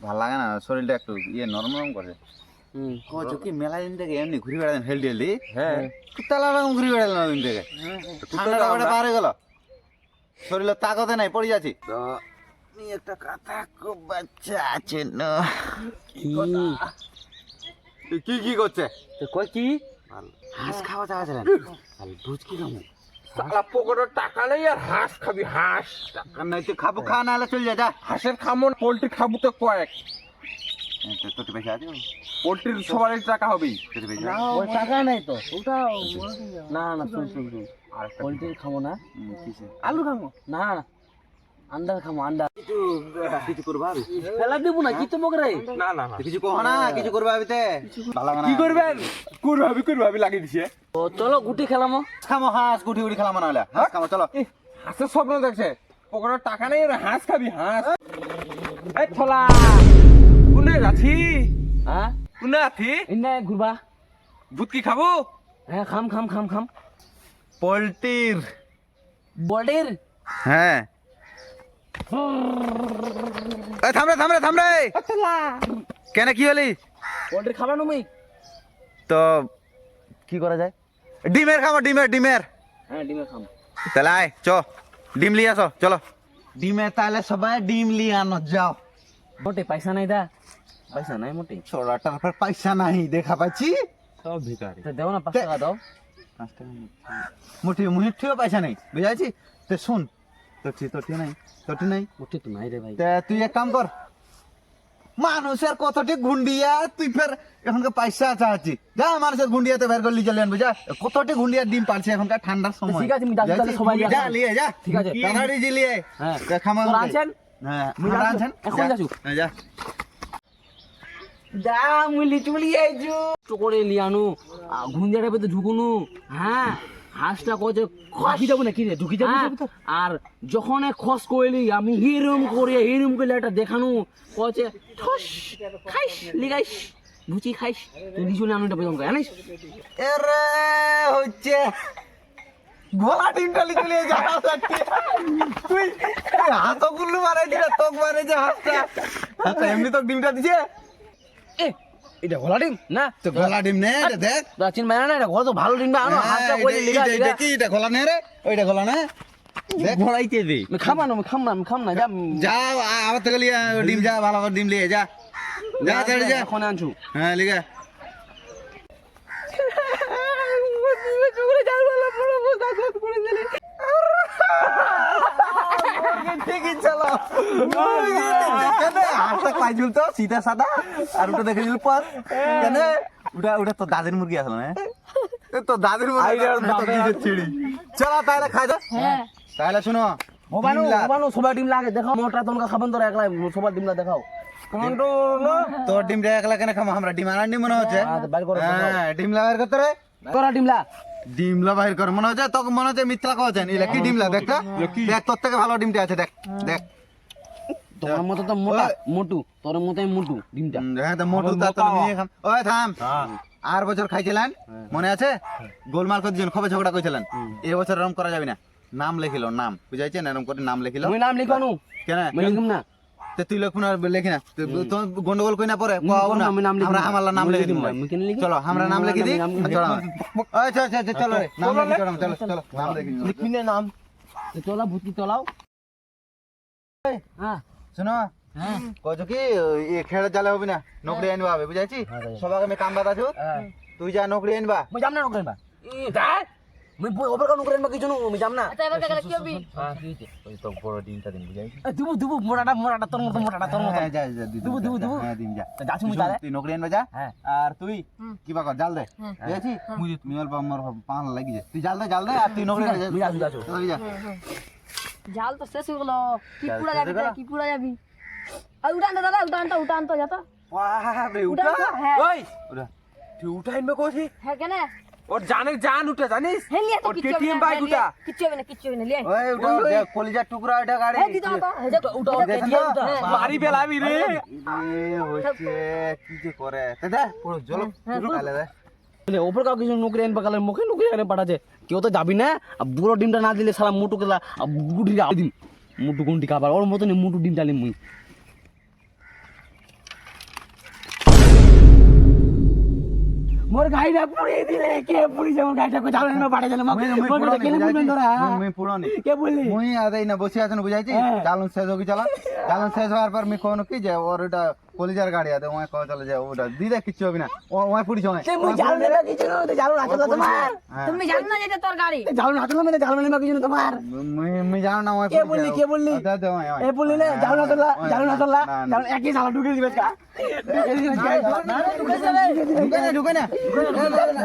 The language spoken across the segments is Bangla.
ভালো লাগে না শরীরটা একটু ইয়ে নরম নরম করে কচু মেলা দিন থেকে এমনি ঘুরে বেড়ালেন হেলদি হেলদি হ্যাঁ ঘুরে বেড়ালেন দিন থেকে পার হয়ে গেল শরীরে তাকতে নাই পড়ে যাচ্ছি না কি তুই কি কি করছে? তো কয় কি? হাঁস খাওয়া যাওয়া যায় বুঝ কি খাব? সালা পকেটের টাকা নেই আর হাঁস খাবি হাঁস। টাকা নাই তুই খাব খাওয়া না হলে চলে যা যা। হাঁসের খামো পোল্ট্রি খাব তো কয়েক। তো- তোর পয়সা আছে? পোল্ট্রির সবারই টাকা হবেই। না ওই টাকা নাই তো। ওটা না না শুন শুন শুন। পোলট্রি খাব না? আলু খাব না। না আন্ডা খাব আন্ডা কিছু কিছু করবা ফেলা দেবো না কি তো মগরে? না না না কিছু কহ না কিছু করবা আবিতে? ভালো না কি করবেন? লাগিয়ে দিছে। ও চলো গুটি খেলামো। খামো হাঁস গুটি গুটি খেলাম না হলে হাঁস খামো চলো। এ, হাঁসের স্বপ্ন দেখছে। পকেটের টাকা নেই হাঁস খাবি হাঁস। এই থলা কোনে যাচ্ছি? হ্যাঁ? কোনে আছি ইন্না ঘুরবা। ভূত কি খাব? হ্যাঁ খাম খাম খাম খাম। পোল্ট্রির বডির হ্যাঁ। এই থাম রে থাম রে থাম রে। কেন কি হলি? পোলট্রি খাবা তুমি তো কি করা যায়? ডিমের খাব ডিমের ডিমের। হ্যাঁ ডিমে খাম তাহলে আয় চ ডিম লিয়ে আসো চলো। ডিমের তাহলে সবাই ডিম লিয়ে আনো যাও। মোটে পয়সা নাই দা। পয়সা নাই মোটে। ছোড়াটার পর পয়সা নাই দেখা পাচ্ছি? সব ভিকারি তো দেও না পাঁচ টাকা দাও মুঠি মুঠিও পয়সা নেই বুঝাইছি তো শুন তোরটি নাই নাই। তো নাই রে ভাই। তুই এক কাম কর। মানুষের কতটি গুন্ডিয়া তুই ফের এখনকার পয়সা চাচ্ছি যা মানুষের গুন্ডিয়াতে বের করলি চলেন বুঝা কতটি গুন্ডিয়া ডিম পালছে এখনকার ঠান্ডার সময়। ঠিক আছে, সবাই যা লিয়ে যা। ঠিক আছে। তাড়াতাড়ি জি লিয়ে। হ্যাঁ। আছেন? হ্যাঁ আছেন? এখন যা। যাচ্ছি। হ্যাঁ, যা। যা করে লিয়ানু ঘুঞ্জাটা পেতে ঢুকুনু। হ্যাঁ। হাঁসটা কছে ঢুকি যাব না কি রে ঢুকি যাব আর যখন খস কইলি আমি হিরম করে হিরম করে এটা দেখানু কছে ঠস খাইস লিগাইস ভুচি খাইস তুই লিচুলি আনুটা পেতম জানিস? এরে হচ্ছে গোলা ডিমটা লিখে নিয়ে যা তুই হাত গুল্লু মারাই দিলে তোক মারে যে হাতটা এমনি তো ডিমটা দিছে? এ এটা ঘোলা ডিম? না। তো ঘোলা ডিম নে এটা দেখ। প্রাচীন বানা না এটা ঘর তো ভালো ডিম না আনো হাঁসটা কই লিগা এটা কি এটা ঘোলা নে রে ওইটা ঘোলা না। দেখ। ঘোড়াইতে দে। আমি খাম না আমি খাম না আমি খাম না যা। যা আ- আবার থেকে লিয়ে ডিম যা ভালো করে ডিম লিয়ে যা। যা যা। এখন আনছু। হ্যাঁ লিখে। ঠিকই চলো কেন হাতটা পাই ঝুলতো সিধা সাদা আর ওটা দেখে ঝুল পর কেন? ওটা ওটা তো দাদের মুরগি আসলো না? তো দাদের মুরগি তো চলো তাহলে খাই দাও তাহলে শুনো ডিম লা। সবাই ডিম লাগে দেখাও মোটা তোমরা খাবেন তোরা একলা সবার ডিম দেখাও। তোর ডিম রে একলা কেন খাব? আমরা ডিম আনার ডিম মনে হচ্ছে। হ্যাঁ, হ্যাঁ ডিমলা বাইর করতে রে। তোরা ডিম লা। ডিমলা বাইর কর। মনে হচ্ছে তোকে মনে হচ্ছে মিথ্যা কওছেন ইলা কি ডিমলা দেখ দেখ তোর থেকে ভালো ডিমটা আছে দেখ। দেখ। তোমার মতো তো মোটা মোটু। তোর মতো মোটু ডিমটা। হ্যাঁ তো মোটু তা তো নিয়ে খাম ওই থাম। আর বছর খাইছিলেন? মনে আছে? গোলমাল করছিলেন খবে ঝগড়া করেছিলেন। এই বছর এরকম করা যাবে না। নাম লিখিল নাম। বুঝাইছেন? এরকম করে নাম লিখিল। নাম লিখানু কেন? না। তুই লোক না লেখি না। গন্ডগোল কই না পরে কও না। লিখি আমরা। আমার নাম লিখে লিখি? চলো আমরা নাম লিখে দিই। লিখি। চলো। আচ্ছা আচ্ছা চলো রে। নাম লিখে চলো চলো চলো। নাম লিখে। লিখবি না নাম। তোলা ভূতি তোলাও। হ্যাঁ। শোনো। হ্যাঁ। কইছো কি এ খেলে জালে হবে না নকরি আনবা হবে বুঝাইছি? সবাকে আমি কাম বাতাছু হ্যাঁ। তুই যা নকরি আনবা। মুই যাম না নকরেন বা ই দাই মুই বই ওপর কাম নকরেন বা কিছু নো মুই যাম না। আচ্ছা এবার কাকা কি হবি হ্যাঁ কি হইছে ওই তো বড় ডিমটা দিন বুঝাইছি এ, দুবু দুবু মোটাটা মোটাটা তোর মতো মোটাটা তোর মতো। হ্যাঁ যা যা দুবু, দুবু, দুবু। হ্যাঁ দিন যা। তা মুই তুই তুই নকরি আনবা যা হ্যাঁ আর তুই কি বা কর জাল দে। বুঝাইছি মুই তুমি অল্প আমার পান লাগি যায়। তুই জাল দে জাল দে আর তুই নকরি আনবা মুই যাচ্ছি যাচ্ছি চল যা। জাল তো শেষ হয়ে গেল। কি পুরা যাবি কি পুরা যাবি? আর উঠান দাদা উঠান তো উঠান তো যা তো। হ্যাঁ। ওই উঠা তুই উঠাইবে কইছি? হ্যাঁ কেন? ওর জানে জান উঠে জানিস? হ্যাঁ ওর কেটিএম বাইক হ্যাঁ, উঠা কিচ্ছু হবে না কিচ্ছু হবে না লিয়ে ওই উঠা দেখ কলিজার টুকরা এটা গাড়ি। হ্যাঁ দিদা তো হেডা উঠা দেখেন উঠা? হ্যাঁ। মারি বেলাবি রে। এ হচ্ছে কি যে করে। দাদা পুরো জল তাহলে দে। বলে ওপর কাউ কিছু নুকরে এনে পাকালে মুখে নুকরে এনে পাঠাচ্ছে। কেউ তো যাবি না আর বুড়ো ডিমটা না দিলে সালা মুটু কেলা গুটি দিন মুটু গুন্টি খাবার ওর মতন মুটু ডিম ডালি মুই। মোর গাড়িটা পুড়িয়ে দিলে। কে পুড়িয়েছে মোর গাড়িটা? কই যাবে না পাঠাই দিলে মোর গাড়িটা কেন পুড়বেন তোরা। মুই পুরানি। কে বললি মুই আদাই না বসে আছেন বুঝাইছি? হ্যাঁ। চালন শেষ হোক চালা চালন শেষ হওয়ার পর মি কোন কি যে ওর ওটা কলিজার গাড়ি আছে ওমায় কয় চলে যাও ওটা দিদা কিছু হবে না। ও পুরি পুড়ি চমায় তুমি জাল নেবে কিছু না তো জাল রাখো না তোমার। হ্যাঁ। তুমি জানো না যেটা তোর গাড়ি? জাল রাখো না মানে জাল নেবে কিছু না তোমার। আমি জানো না ওমায় কে বললি কে বললি? দাদা দে ওই এ বললি না জাল না তোলা জাল না। তোলা জাল একই জাল ঢুকে দিবে কা ঢুকায় না তোলা না।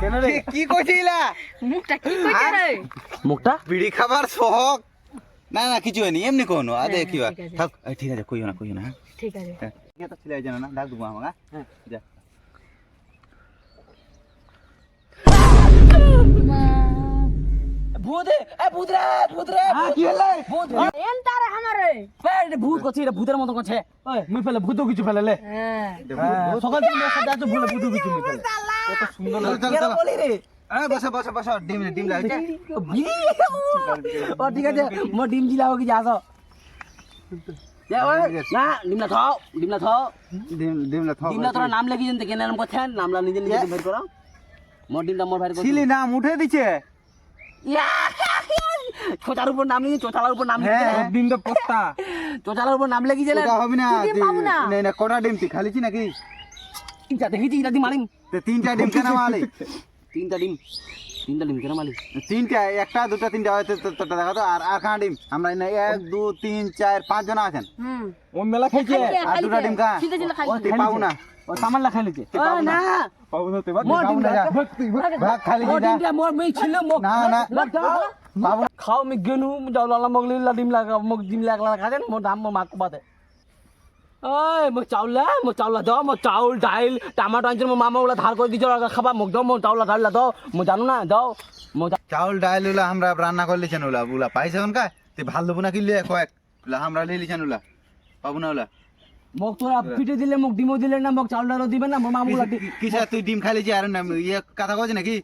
কেন রে? কি কইছিলা? মুখটা কি কইছে রে মুখটা? বিড়ি খাবার শখ? না না কিছু হয়নি এমনি কোনো আদে কি হ্যাঁ, ঠিক আছে। থাক। ঠিক আছে কইও না কইও না হ্যাঁ? ঠিক আছে। হ্যাঁ। এটা ছিল জানা না? ডাক দেবো আমাকে হ্যাঁ? যা। ভূত এ ভূত রে ভূত রে কি হলো? ভূত। এন তার আমারে। এটা ভূত করছে এটা ভূতের মতো করছে ওই মুই ফেলে ভূত কিছু ফেলে লে। হ্যাঁ। সকাল থেকে মেয়ে সাথে আছো ভুলে ভূত কিছু মুই ফেলে। কত সুন্দর লাগে চল কেন চল বলি রে? আরে বসো বসো বসো ডিম ডিম লাগছে। ও ঠিক আছে মো ডিম জিলাও কি যাস যা ওই না ডিমলা খাও ডিমলা খাও ডিম ডিম লা থাও ডিমলা তোরা নাম লিখি জেন কেন নামলা নিজে নিজে বের করো। মোর ডিমটা মোর ভাই ছিলি নাম উঠে দিছে। ছোটার উপর নাম লিখে চোচালার উপর নাম হ্যাঁ। লিখে ডিমটা পোস্তা চোচালার উপর নাম লিখে ওটা হবে না ডিম না। না না কোটা ডিম তুই খালিছি নাকি যা দেখেছি এটা দি মারিম তিনটা ডিম কেন মালি তিনটা ডিম তিনটা ডিম কেন মালিক তিনটা একটা দুটা তিনটা হয়তো তো- তোটা তো আর আর খানা ডিম আমরা এনে এক দু তিন চার পাঁচ জন আছেন ও মেলা খাইছে খাইছে, আর দুটা ডিম খা তুই পাবো না ও সামানলা খাই লিতে পাবো না। না পাবো না তুই মোর না। ভাগ খালি মোর ডিমটা মোর মেয়ে ছিল মোক না না खाऊ मी घेऊन हूँ जाऊ দিম मग মোক দিম लागा मग डिम लाग लाला खा मग दाम मग माको बात है मग चावला मग চাউল दाओ मग चावल डाइल टमाटो आंचर मग मामा वाला धार कर दीजिए खाबा मग दाओ मग चावला डाल दाओ मग জানো না দাও মগ চাউল ডাইল ওলা আমরা রান্না করলে চেন ওলা ওলা পাইছে এখন কা তুই ভালো দেবো না কিনলে কয়েক ওলা আমরা লিলি চেন ওলা পাবো না ওলা মোক তোরা পিঠে দিলে মোক ডিমও দিলে না মোক চাউল ডালও দিবে না মগ মামুলা কিসা তুই ডিম খাইলে যে আর না ইয়ে কথা কইছে নাকি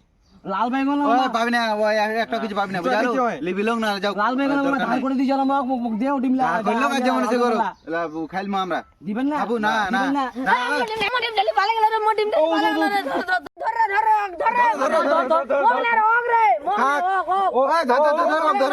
লাল বেঙ্গল ওই পাবি না ওই একটা কিছু পাবি না বুঝালো লিবি লোক না যাও লাল বেঙ্গল মোর ধার করে দিছ মগ মগ মগ দেও ডিম লাগা করল কাজ যেমন সে করো খাইল মা আমরা দিবেন না খাব না না না না মোটিম মোটিম গেল রে মোটিম ডালি ভালো গেল রে ধর ধর ধর ধর ধর ধর ধর ধর ধর ধর ধর ধর ধর ধর ধর ধর ধর ধর